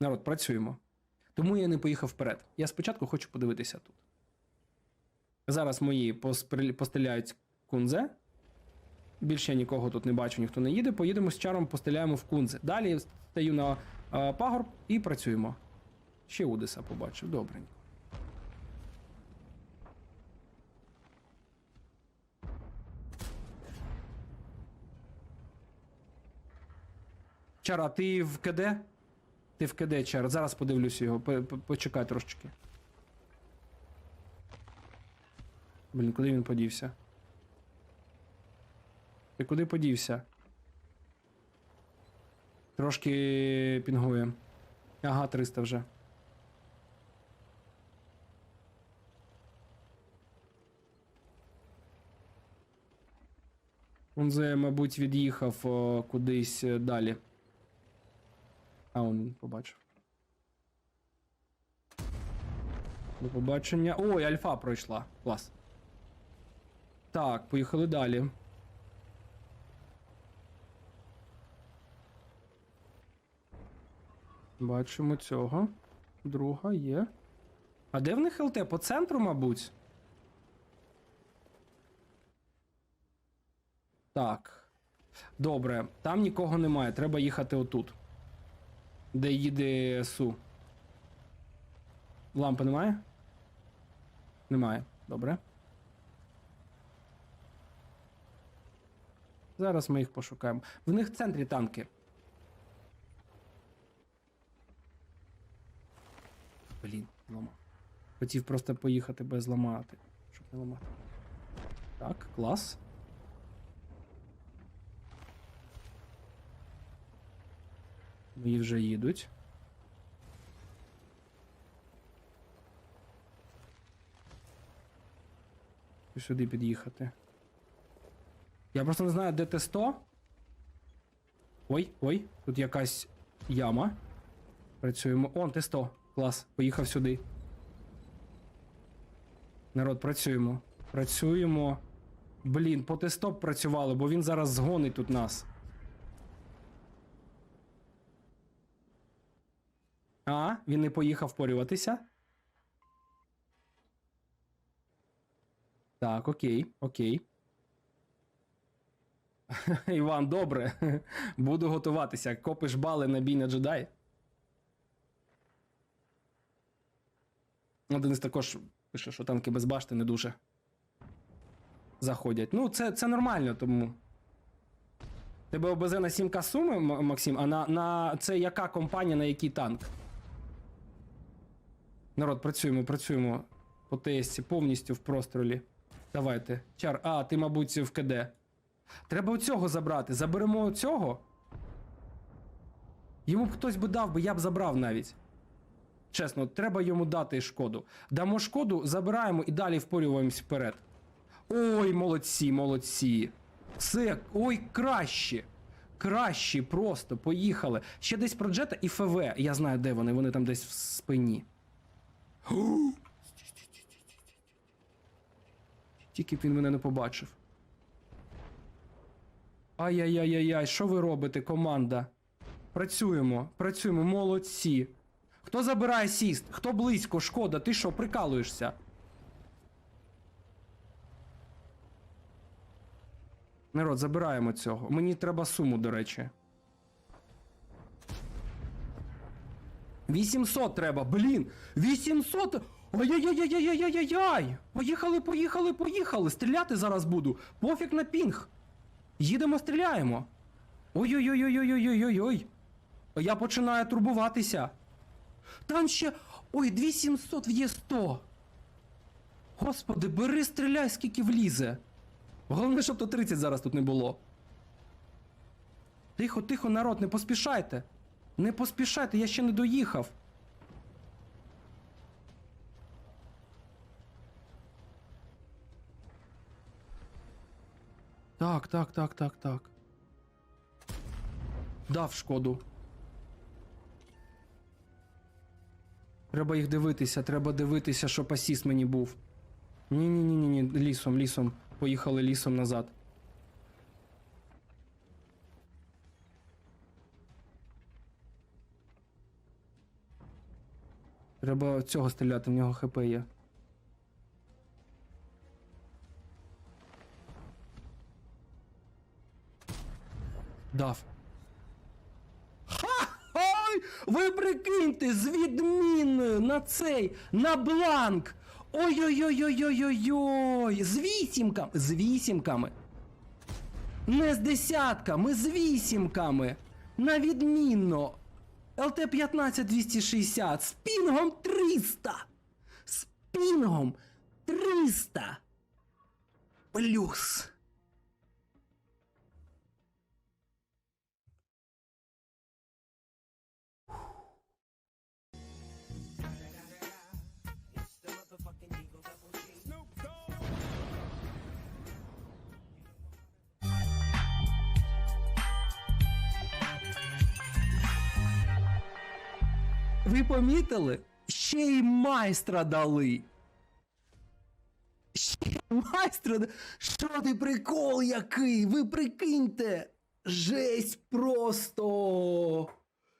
Народ, працюємо. Тому я не поїхав вперед. Я спочатку хочу подивитися тут. Зараз мої постріляють кунзе. Більше я нікого тут не бачу, ніхто не їде. Поїдемо з чаром, постріляємо в кунзе. Далі стаю на е, пагорб і працюємо. Ще Удеса побачив, добренько. Чара, ти в КД? Ти в КД. Зараз подивлюся його. Почекай трошечки. Блін, куди він подівся? Ти куди подівся? Трошки пінгує. Ага, 300 вже. Унзе, мабуть, від'їхав кудись е, далі. А, он побачив. До побачення. Ой, альфа пройшла. Клас. Так, поїхали далі. Бачимо цього. Друга є. А де в них ЛТ? По центру, мабуть. Так. Добре, там нікого немає. Треба їхати отут. Де їде Су. Лампи немає? Немає. Добре. Зараз ми їх пошукаємо. В них в центрі танки. Блін, ламав. Хотів просто поїхати без ламати, щоб не ламати. Так, клас. Мої вже їдуть. І сюди під'їхати. Я просто не знаю, де Т-100. Ой, ой, тут якась яма. Працюємо. Он, Т-100. Клас. Поїхав сюди. Народ, працюємо. Працюємо. Блін, по Т-100 працювали, бо він зараз згонить тут нас. А, він не поїхав порюватися. Так, окей, окей. Іван, добре. Буду готуватися. Копиш бали на бій на джедай. Ну, Денис також пише, що танки без башти не дуже заходять. Ну, це, це нормально, тому. Тебе ОБЗ на 7К суми, Максим, а на, на це яка компанія, на який танк? Народ, працюємо, працюємо по ТСці повністю в прострілі. Давайте. Чар, а, ти, мабуть, в КД. Треба оцього забрати. Заберемо оцього. Йому б хтось би дав, би я б забрав навіть. Чесно, треба йому дати шкоду. Дамо шкоду, забираємо і далі впорюємось вперед. Ой, молодці, молодці. Все, ой, краще. Краще, просто, поїхали. Ще десь про джета і ФВ. Я знаю, де вони, вони там десь в спині. Тільки б він мене не побачив. Ай-яй-яй-яй, що ви робите, команда? Працюємо, працюємо, молодці. Хто забирає сіст? Хто близько? Шкода, ти що, прикалуєшся? Народ, забираємо цього. Мені треба суму, до речі. 800 треба, блін! 800! Ай-яй-яй-яй-яй-яй-яй! Поїхали, поїхали, поїхали! Стріляти зараз буду! Пофіг на пінг! Їдемо, стріляємо! Ой-ой-ой-ой-ой-ой-ой-ой! Я починаю турбуватися. Там ще. Ой, 2700 в Є100. Господи, бери, стріляй, скільки влізе. Головне, щоб то 30 зараз тут не було. Тихо, тихо, народ, не поспішайте. Не поспішайте, я ще не доїхав. Так, так, так, так, так. Дав шкоду. Треба їх дивитися, треба дивитися, щоб асіст мені був. Ні, ні, ні, ні, ні, лісом, лісом. Поїхали лісом назад. Треба цього стріляти, в нього ХП є. Дав. Ой, ви прикиньте, з відмінною на цей, на бланк. Ой-ой-ой-ой-ой-ой-ой. З вісімками. З вісімками. Не з десятками, з вісімками. На відмінно. ЛТ 15 260 з пінгом 300. З пінгом 300. Плюс. Ви помітили? Ще й майстра дали. Ще й майстра. дали. Що ти прикол який? Ви прикиньте. Жесть просто.